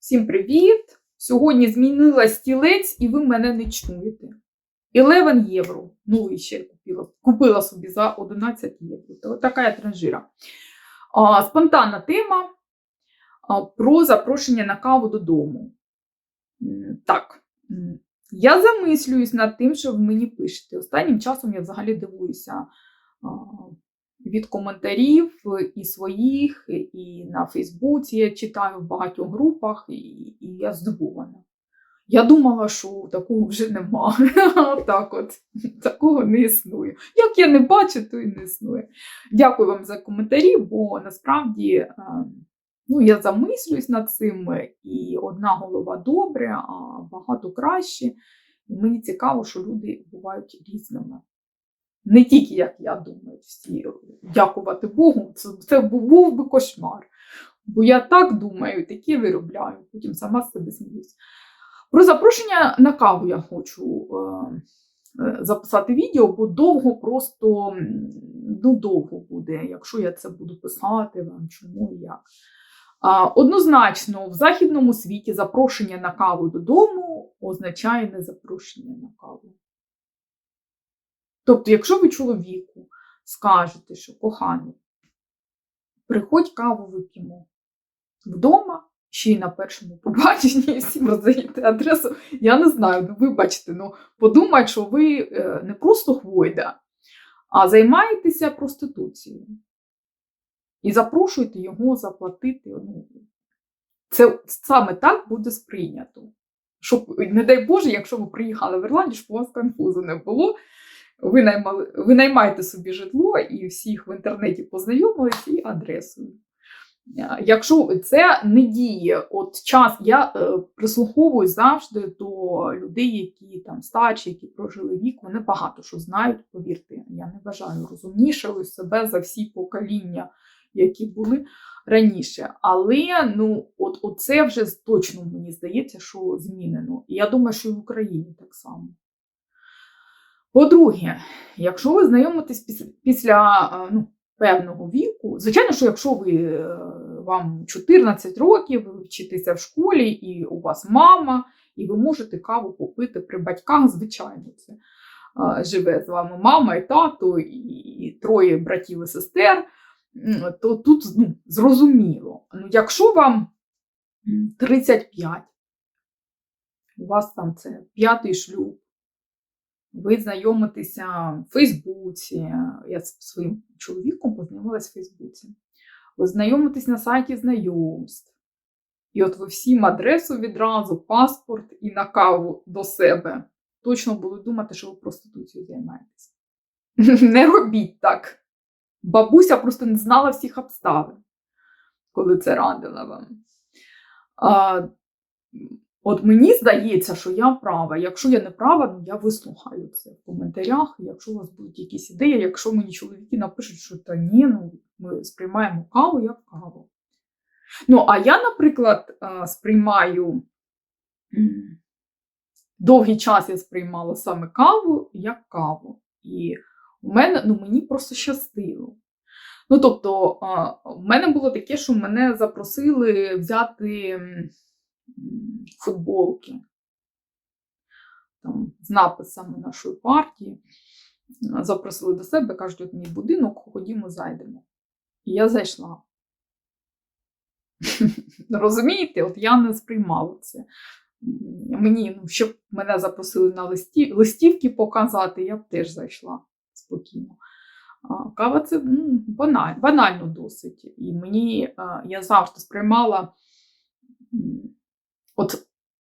Всім привіт! Сьогодні змінила стілець, і ви мене не чуєте. 11 євро. Новий ще купила. Купила собі за 11 євро. То така транжира. А, спонтанна тема а, про запрошення на каву додому. Так, я замислююсь над тим, що ви мені пишете. Останнім часом я взагалі дивуюся від коментарів і своїх, і на Фейсбуці я читаю в багатьох групах, і, і я здивована. Я думала, що такого вже нема. так от, такого не існує. Як я не бачу, то і не існує. Дякую вам за коментарі, бо насправді е, ну, я замислююсь над цим, і одна голова добре, а багато краще. Мені цікаво, що люди бувають різними. Не тільки, як я думаю, всі дякувати Богу, це, це був би кошмар. Бо я так думаю, таке виробляю, потім сама з себе сміюсь. Про запрошення на каву я хочу е, е, записати відео, бо довго просто ну, довго буде, якщо я це буду писати вам, чому і як. Однозначно, в західному світі запрошення на каву додому означає не запрошення на каву. Тобто, якщо ви чоловіку скажете, що коханий, приходь каву вип'ємо вдома, ще й на першому побаченні, всім роздаєте адресу, я не знаю, ну вибачте, ну подумайте, що ви е, не просто хвойда, а займаєтеся проституцією. І запрошуєте його заплатити. Ну, це саме так буде сприйнято. Щоб, не дай Боже, якщо ви приїхали в Ірландію, щоб у вас конфузу не було. Ви, наймали, собі житло і всіх в інтернеті познайомились і адресою. Якщо це не діє, от час я е, прислуховуюсь завжди до людей, які там старші, які прожили вік, вони багато що знають, повірте, я не вважаю розумнішою себе за всі покоління, які були раніше. Але ну, от це вже точно мені здається, що змінено. І я думаю, що і в Україні так само. По-друге, якщо ви знайомитесь після, після е, ну, певного віку, звичайно, що якщо ви е, вам 14 років, ви вчитеся в школі, і у вас мама, і ви можете каву попити при батьках, звичайно, це живе з вами мама і тато, і троє братів і сестер, то тут ну, зрозуміло. Ну, якщо вам 35, у вас там це п'ятий шлюб, ви знайомитеся в Фейсбуці. Я з своїм чоловіком познайомилася в Фейсбуці. Ви знайомитесь на сайті знайомств. І от ви всім адресу відразу, паспорт і на каву до себе. Точно будуть думати, що ви проституцією займаєтесь. Не робіть так. Бабуся просто не знала всіх обставин, коли це радила вам. От мені здається, що я права. Якщо я не права, ну я вислухаю це в коментарях. Якщо у вас будуть якісь ідеї, якщо мені чоловіки напишуть, що та ні, ну ми сприймаємо каву як каву. Ну, а я, наприклад, сприймаю довгий час я сприймала саме каву як каву. І у мене, ну, мені просто щастило. Ну, тобто, в мене було таке, що мене запросили взяти футболки там, з написами нашої партії. Запросили до себе, кажуть, от мій будинок, ходімо, зайдемо. І я зайшла. Розумієте, от я не сприймала це. Мені, ну, щоб мене запросили на листі, листівки показати, я б теж зайшла спокійно. А, Кава це ну, баналь, банально досить. І мені а, я завжди сприймала. От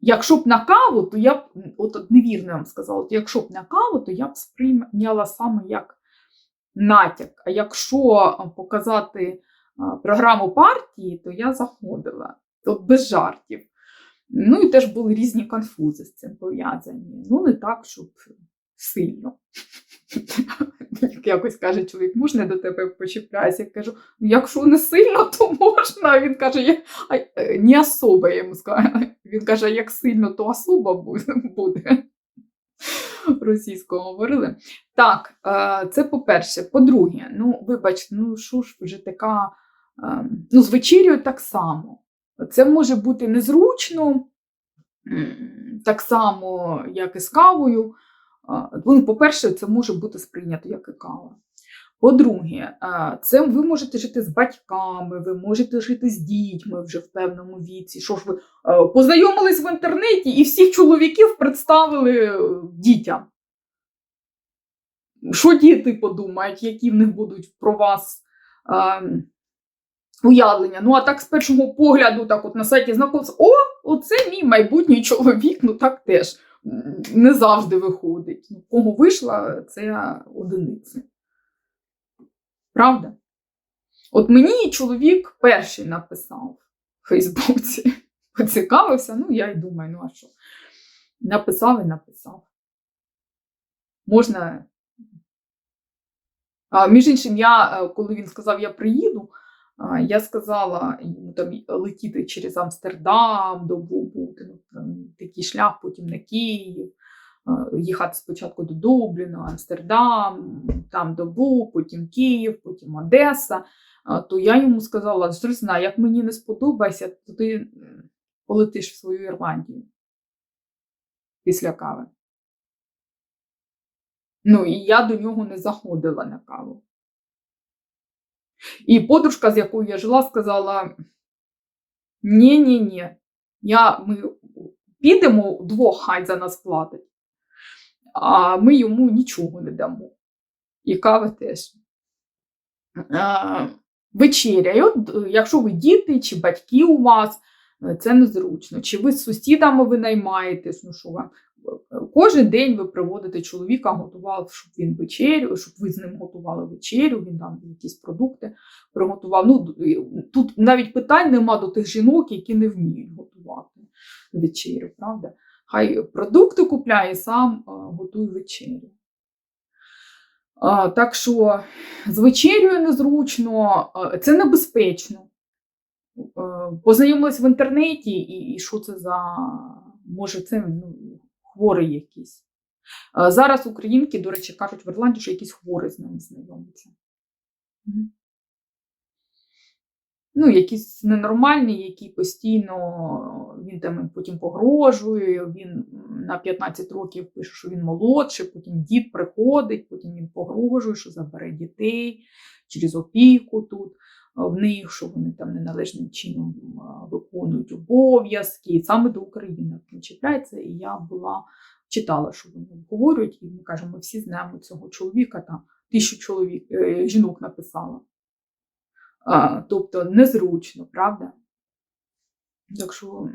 якщо б на каву, то я б, от, от невірно вам сказала, от якщо б на каву, то я б сприйняла саме як натяк. А якщо показати програму партії, то я заходила. От без жартів. Ну і теж були різні конфузи з цим пов'язані. Ну, не так, щоб сильно. Як якось каже чоловік, можна до тебе почіпляюся? Я кажу, ну якщо не сильно, то можна. Він каже, я, е, не особо я йому скажу. Він каже, як сильно, то особа буде. буде. Російською говорили. Так, е, це по-перше. По-друге, ну, вибачте, ну що ж вже така. е, Ну, з вечерю так само. Це може бути незручно, так само, як і з кавою. Ну, по-перше, це може бути сприйнято як і кава. По-друге, це ви можете жити з батьками, ви можете жити з дітьми вже в певному віці. Що ж ви познайомились в інтернеті і всіх чоловіків представили е, дітям. Що діти подумають, які в них будуть про вас уявлення? Ну, а так з першого погляду, так от на сайті знакомства, о, оце мій майбутній чоловік, ну так теж не завжди виходить. Ну, кого вийшла, це одиниці. Правда? От мені чоловік перший написав в Фейсбуці, поцікавився, ну я й думаю, ну а що? Написав і написав. Можна. А, між іншим, я, е, коли він сказав, я приїду, я сказала йому там летіти через Амстердам, добу бути, ну, такий шлях, потім на Київ, їхати спочатку до Дубліна, Амстердам, там добу, потім Київ, потім Одеса. То я йому сказала, що знаю, як мені не сподобається, то ти полетиш в свою Ірландію після кави. Ну, і я до нього не заходила на каву. І подружка, з якою я жила, сказала: ні-ні-ні, я, ми підемо вдвох, хай за нас платить, а ми йому нічого не дамо. І кави теж. А, вечеря. І от, якщо ви діти чи батьки у вас, це незручно. Чи ви з сусідами ви наймаєтесь, ну що вам. Кожен день ви приводите чоловіка, готував, щоб він вечерю, щоб ви з ним готували вечерю, він там якісь продукти приготував. Ну, тут навіть питань нема до тих жінок, які не вміють готувати вечерю, правда? Хай продукти купляє і сам готує вечерю. Так що з вечерю незручно, це небезпечно. Е, Познайомилась в інтернеті, і, і що це за може це ну, хворий якийсь. Зараз українки, до речі, кажуть в Ірландії, що якийсь хворий з ними знайомиться. Ну, якийсь ненормальний, який постійно він там потім погрожує, він на 15 років пише, що він молодший, потім дід приходить, потім він погрожує, що забере дітей через опіку тут в них, що вони там неналежним чином виконують обов'язки. Саме до України чіпляється. І я була читала, що вони обговорюють, і ми кажемо, ми всі знаємо цього чоловіка, там тисячу чоловік, е, жінок написала. А, тобто незручно, правда? Так що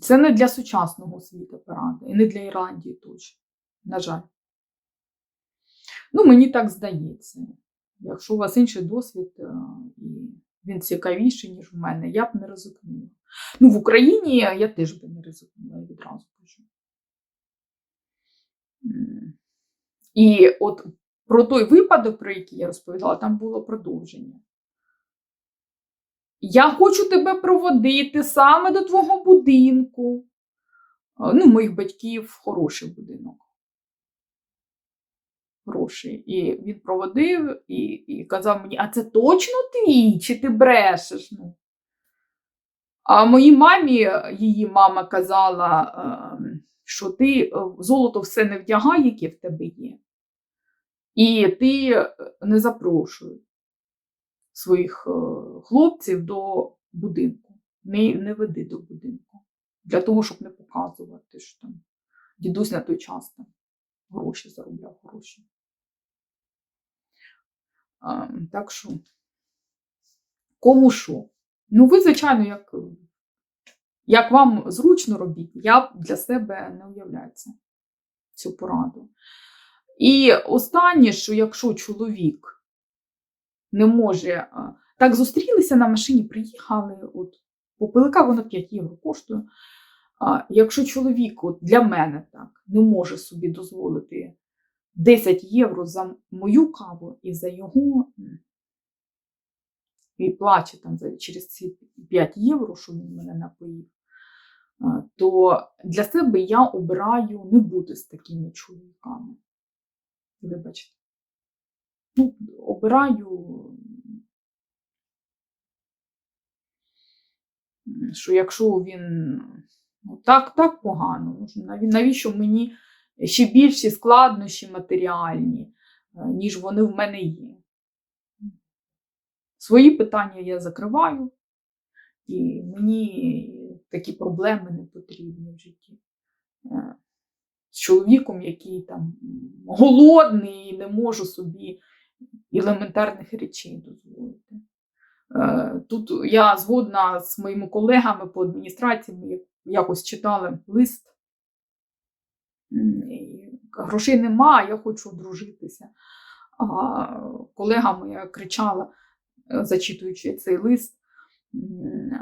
це не для сучасного світу порада, і не для Ірландії точно, на жаль. Ну, мені так здається. Якщо у вас інший досвід, е, і він цікавіший, ніж у мене, я б не ризикнула. Ну, в Україні я теж би не ризикнула, відразу кажу. І от про той випадок, про який я розповідала, там було продовження. Я хочу тебе проводити саме до твого будинку. Ну, моїх батьків хороший будинок. Хороший. І він проводив і, і казав мені: а це точно твій? Чи ти брешеш? Ну. А моїй мамі, її мама казала, ем, що ти е, золото все не вдягай, яке в тебе є. І ти е, не запрошуй своїх е, хлопців до будинку. Не, не веди до будинку. Для того, щоб не показувати, що там дідусь на той час там гроші заробляв гроші. Так що, кому що? Ну, ви, звичайно, як, як вам зручно робіть, я для себе не уявляю це, цю пораду. І останнє, що якщо чоловік не може. Так, зустрілися на машині, приїхали, от попили каву на 5 євро коштує. Якщо чоловік, от для мене так, не може собі дозволити 10 євро за мою каву і за його, і плаче там через ці 5 євро, що він мене напоїв, то для себе я обираю не бути з такими чоловіками. Вибачте. Ну, обираю що якщо він ну, так, так погано, навіщо мені ще більші складнощі матеріальні, е, ніж вони в мене є. Свої питання я закриваю, і мені такі проблеми не потрібні в житті. Е, З чоловіком, який там голодний і не може собі елементарних речей дозволити. Е, Тут я згодна з моїми колегами по адміністрації, ми якось читали лист. Грошей нема, я хочу одружитися. А колега моя кричала, е, зачитуючи цей лист,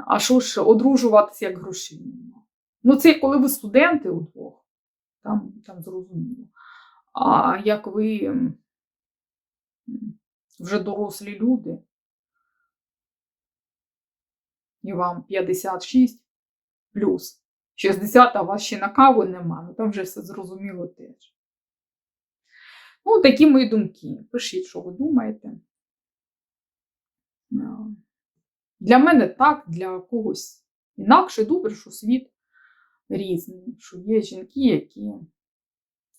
а що ж одружуватися, як грошей нема. Ну, це коли ви студенти удвох, там, там зрозуміло. А як ви вже дорослі люди, і вам 56 плюс 60, а у вас ще на каву нема, ну там вже все зрозуміло теж. Ну, такі мої думки. Пишіть, що ви думаєте. Е, Для мене так, для когось інакше добре, що світ різний, що є жінки, які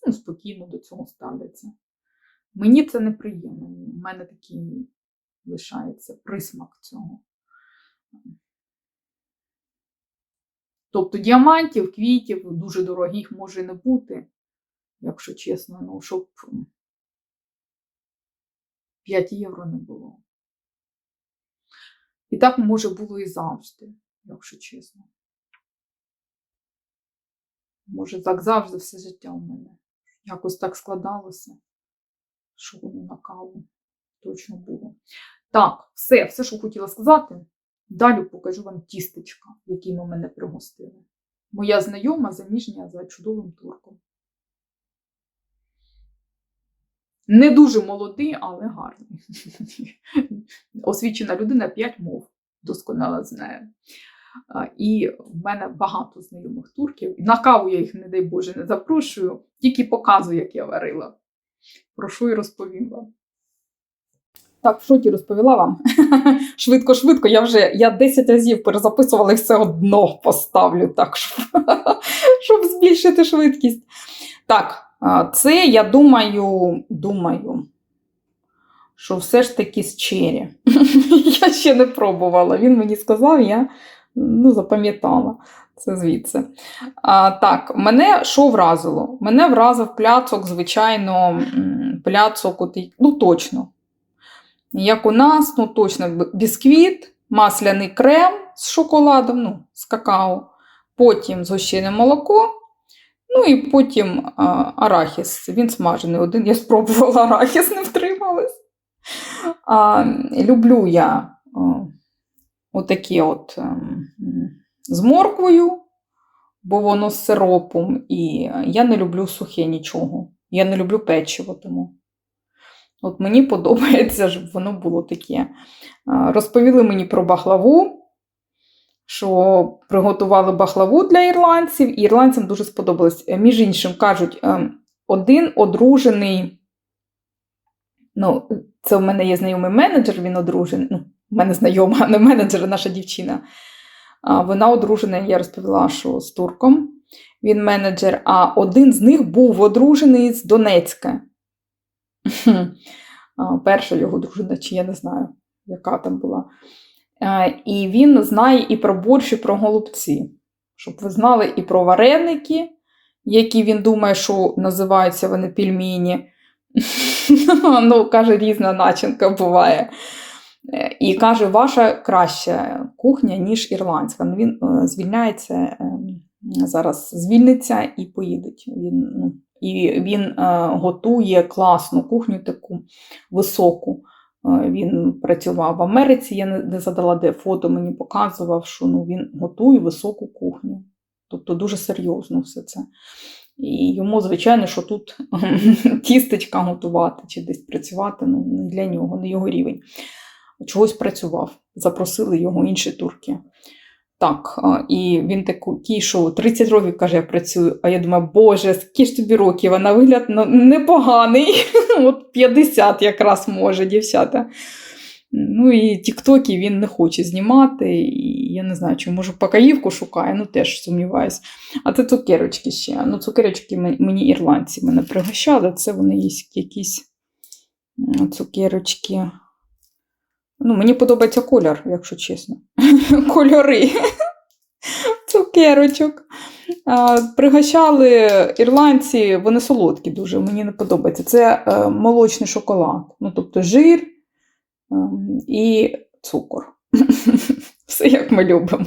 ну, спокійно до цього ставляться. Мені це неприємно. У мене такий лишається присмак цього. Тобто діамантів, квітів, дуже дорогих може не бути, якщо чесно, ну, щоб 5 євро не було. І так може було і завжди, якщо чесно. Може, так завжди все життя у мене. Якось так складалося, що воно на каву точно було. Так, все, все, що хотіла сказати. Далі покажу вам тістечка, якими мене пригостили. Моя знайома заміжня за чудовим турком. Не дуже молодий, але гарний. Освічена людина 5 мов, досконало знає. І в мене багато знайомих турків. На каву я їх, не дай Боже, не запрошую, тільки показую, як я варила. Прошу і розповім вам. Так, в шоті розповіла вам. Швидко-швидко, я вже я 10 разів перезаписувала і все одно поставлю так, щоб, збільшити швидкість. Так, це я думаю, думаю, що все ж таки з чері. Я ще не пробувала. Він мені сказав, я ну, запам'ятала це звідси. А, так, мене що вразило? Мене вразив пляцок, звичайно, пляцок, от, ну точно. Як у нас, ну точно бісквіт, масляний крем з шоколадом, ну, з какао, потім згущене молоко, ну і потім а, арахіс. Він смажений. Один я спробувала арахіс, не втрималась. А, люблю я а, отакі от ем, м, з морквою, бо воно з сиропом, і я не люблю сухе нічого. Я не люблю печиво тому. От мені подобається, щоб воно було таке. Розповіли мені про бахлаву, що приготували бахлаву для ірландців, і ірландцям дуже сподобалось. Е, Між іншим, кажуть, ем, один одружений, ну, це в мене є знайомий менеджер, він одружений. Ну, в мене знайома, не менеджер, а наша дівчина. Вона одружена, я розповіла, що з турком. Він менеджер, а один з них був одружений з Донецька. Перша його дружина, чи я не знаю, яка там була. Е, І він знає і про борщ, і про голубці. Щоб ви знали і про вареники, які він думає, що називаються вони пельмені. ну, каже, різна начинка буває. Е, І каже, ваша краща кухня, ніж ірландська. Ну, він е, звільняється е, зараз, звільниться і поїде. Він, ну, і він е, готує класну кухню, таку високу. Е, Він працював в Америці, я не, задала, де фото мені показував, що ну, він готує високу кухню. Тобто дуже серйозно все це. І йому, звичайно, що тут тістечка готувати чи десь працювати, ну, не для нього, не його рівень. Чогось працював, запросили його інші турки. Так, і він такий, що 30 років, каже, я працюю. А я думаю, боже, скільки ж тобі років, а на вигляд ну, непоганий. От 50 якраз може, дівчата. Ну і тіктоки він не хоче знімати. І я не знаю, чи може покаївку шукає, ну теж сумніваюся. А це цукерочки ще. Ну, цукерочки мені ірландці мене пригощали. Це вони якісь цукерочки. Ну, мені подобається колір, якщо чесно. Кольори цукерочок. Пригощали ірландці, вони солодкі дуже, мені не подобається. Це е, молочний шоколад, ну, тобто жир ем, і цукор. Все як ми любимо.